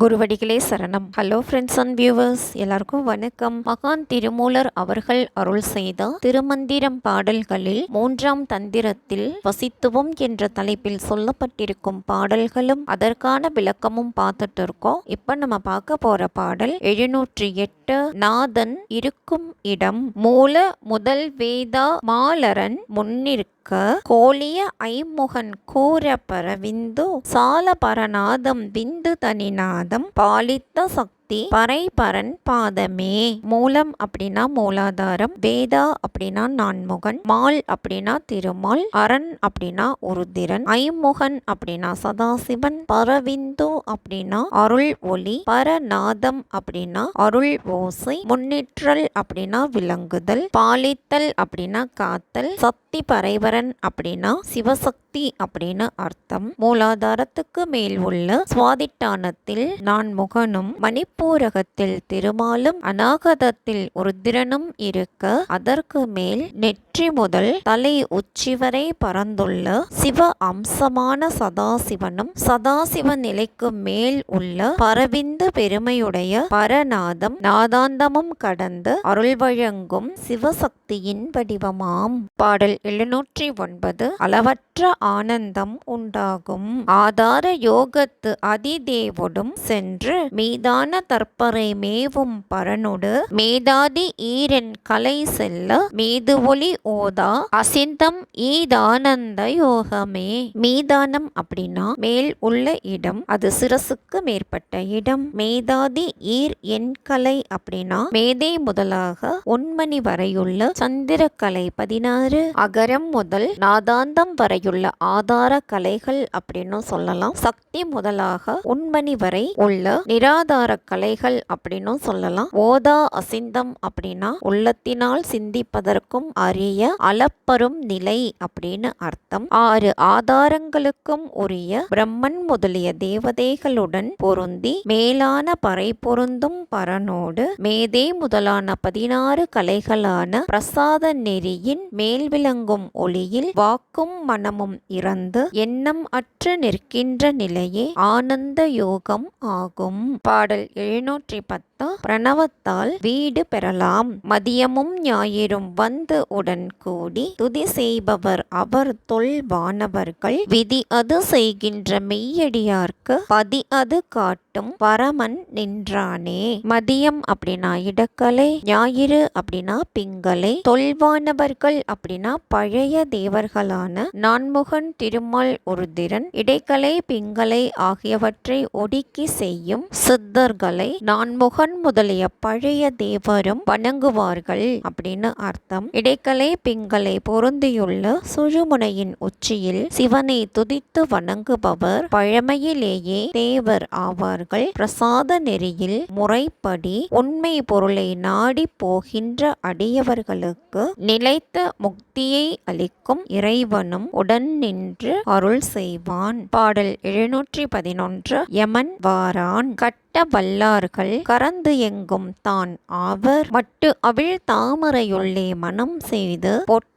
குருவடிகளே சரணம். Hello friends and viewers எல்லாருக்கும் வணக்கம். மகான் திருமூலர் அவர்கள் அருள் செய்த திருமந்திரம் பாடல்களில் மூன்றாம் தந்திரத்தில் வசித்துவம் என்ற தலைப்பில் சொல்லப்பட்டிருக்கும் பாடல்களும் அதற்கான விளக்கமும் பார்த்துட்டு இருக்கோம். இப்ப நம்ம பார்க்க போற பாடல் எழுநூற்றி எட்டு நாதன் இருக்கும் இடம் மூல முதல் வேதா மாலரன் முன்னிற்கு கோலிய ஐமுகன் கூற பரவிந்து சால பரநாதம் விந்து தனிநாதம் பாலித்த சக்தி பறை பரன் பாதமே. மூலம் அப்படின்னா மூலாதாரம் வேதா அப்படின்னா நான்முகன் மால் அப்படின்னா திருமால் அரண் அப்படின்னா உருதிரன் ஐமுகன் அப்படின்னா சதாசிவன் பரவிந்து அப்படின்னா அருள் ஒளி பரநாதம் அப்படின்னா அருள் ஓசை முன்னிற்றல் அப்படின்னா விளங்குதல் பாலித்தல் அப்படின்னா காத்தல் சக்தி பறைவரன் அப்படின்னா சிவசக்தி அப்படின்னு அர்த்தம். மூலாதாரத்துக்கு மேல் உள்ள சுவாதிட்டானத்தில் நான் முகனும் மணி பூரகத்தில் திருமாலும் அநாகதத்தில் ருத்திரனும் இருக்க அதற்கு மேல் நெற்றி முதல் தலை உச்சி வரை பறந்துள்ள சிவ அம்சமான சதாசிவனும் சதாசிவ நிலைக்கு மேல் உள்ள பரவிந்து பெருமையுடைய பரநாதம் நாதாந்தமும் கடந்து அருள் வழங்கும் சிவசக்தியின் வடிவமாம். பாடல் எழுநூற்றி ஒன்பது. அளவற்ற ஆனந்தம் உண்டாகும். ஆதார யோகத்து அதிதேவுடும் சென்று மீதான தற்பரை மேவும் பரனொடு மேதாதி ஈரன் கலை செல்ல மீது ஒளி ஓதா அசிந்தம் ஈதானந்த யோகமே. மீதானம் அப்படின்னா மேல் உள்ள இடம் அது சிரசுக்கு மேற்பட்ட இடம். மேதாதி ஈர் என் கலை அப்படின்னா மேதை முதலாக ஒன்மணி வரையுள்ள சந்திரக்கலை பதினாறு. அகரம் முதல் நாதாந்தம் வரையுள்ள ஆதார கலைகள் அப்படின்னு சொல்லலாம். சக்தி முதலாக உண்மணி வரை உள்ள நிராதார கலைகள் அப்படின்னும் சொல்லலாம். ஓதா அசிந்தம் அப்படின்னா உள்ளத்தினால் சிந்திப்பதற்கும் அரிய அளப்பரும் நிலை அப்படின்னு அர்த்தம். ஆறு ஆதாரங்களுக்கும் உரிய பிரம்மன் முதலிய தேவதைகளுடன் பொருந்தி மேலான பறை பொருந்தும் பரனோடு மேதே முதலான பதினாறு கலைகளான பிரசாத நெறியின் மேல் விளங்கும் ஒளியில் வாக்கும் மனம் மனமும் இறந்து எண்ணம் அற்று நிற்கின்ற நிலையே ஆனந்த யோகம் ஆகும். பாடல் எழுநூற்றி பத்து. பிரணவத்தால் வீடு பெறலாம். மதியமும் ஞாயிறும் வந்து உடன் கூடி துதி செய்பவர் அவர் தொல்வானவர்கள் விதி அது செய்கின்ற மெய்யடியார்க்கு பதி அது காட்டும் பரமன் நின்றானே. மதியம் அப்படின்னா இடக்கலை ஞாயிறு அப்படின்னா பிங்கலை தொல்வானவர்கள் அப்படின்னா பழைய தேவர்களான நான்முகன் திருமால் உருதிரன் இடைக்கலை பிங்கலை ஆகியவற்றை ஒடுக்கி செய்யும் சித்தர்களை நான்முகன் முதலிய பழைய தேவரும் வணங்குவார்கள் அப்படின்னு அர்த்தம். இடைக்கலை பிங்களை பொருந்தியுள்ள சுழுமுனையின் உச்சியில் சிவனை துதித்து வணங்குபவர். பழமையிலேயே தேவர் ஆவார்கள். பிரசாத நெறியில் முறைப்படி உண்மை பொருளை நாடி போகின்ற அடியவர்களுக்கு நிலைத்த முக்தியை அளிக்கும் இறைவனும் உடன் நின்று அருள் செய்வான். பாடல் எழுநூற்றி பதினொன்று யமன் வாரான். கட் கட்ட வல்லார்கள் கறந்து எங்கும் தான். ஆவர் மட்டு அவிழ் தாமரையுள்ளே மனம் செய்து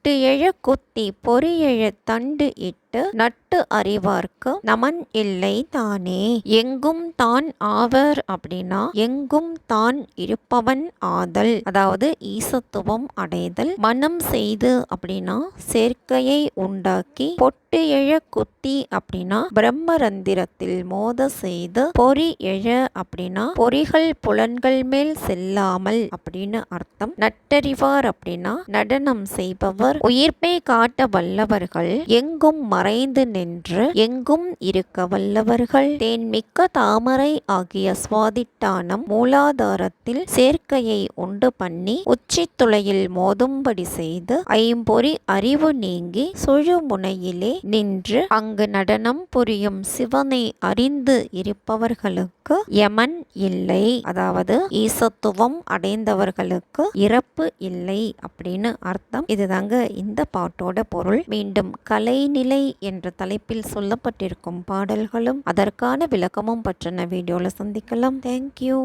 எட்டு எழ குத்தி பொறியெழ தண்டு இட்டு நட்டு அறிவார்க்கு நமன் இல்லை தானே. எங்கும் தான் ஆவர் அப்படின்னா எங்கும் தான் இருப்பவன் ஆதல். அதாவது ஈசத்துவம் அடைதல். மனம் செய்து அப்படின்னா சேர்க்கையை உண்டாக்கி பொட்டு எழ குத்தி அப்படின்னா பிரம்மரந்திரத்தில் மோத செய்து பொறி எழ அப்படின்னா பொறிகள் புலன்கள் மேல் செல்லாமல் அப்படின்னு அர்த்தம். நட்டறிவார் அப்படின்னா நடனம் செய்பவர் உயிர்ப்பை காட்ட வல்லவர்கள் எங்கும் மறைந்து நின்று எங்கும் இருக்க வல்லவர்கள். தேன்மிக்க தாமரை ஆகிய சுவாதிட்டானம் மூலாதாரத்தில் சேர்க்கையை உண்டு பண்ணி உச்சி துளையில் மோதும்படி செய்து ஐம்பொறி அறிவு நீங்கி சுழுமுனையிலே நின்று அங்கு நடனம் புரியும் சிவனை அறிந்து இருப்பவர்களுக்கு யமன் இல்லை. அதாவது ஈசத்துவம் அடைந்தவர்களுக்கு இறப்பு இல்லை அப்படின்னு அர்த்தம். இதுதாங்க இந்த பாட்டோட பொருள் மீண்டும் கலைநிலை என்ற தலைப்பில் சொல்லப்பட்டிருக்கும் பாடல்களும் அதற்கான விளக்கமும் பற்றின வீடியோவில் சந்திக்கலாம். தேங்க்யூ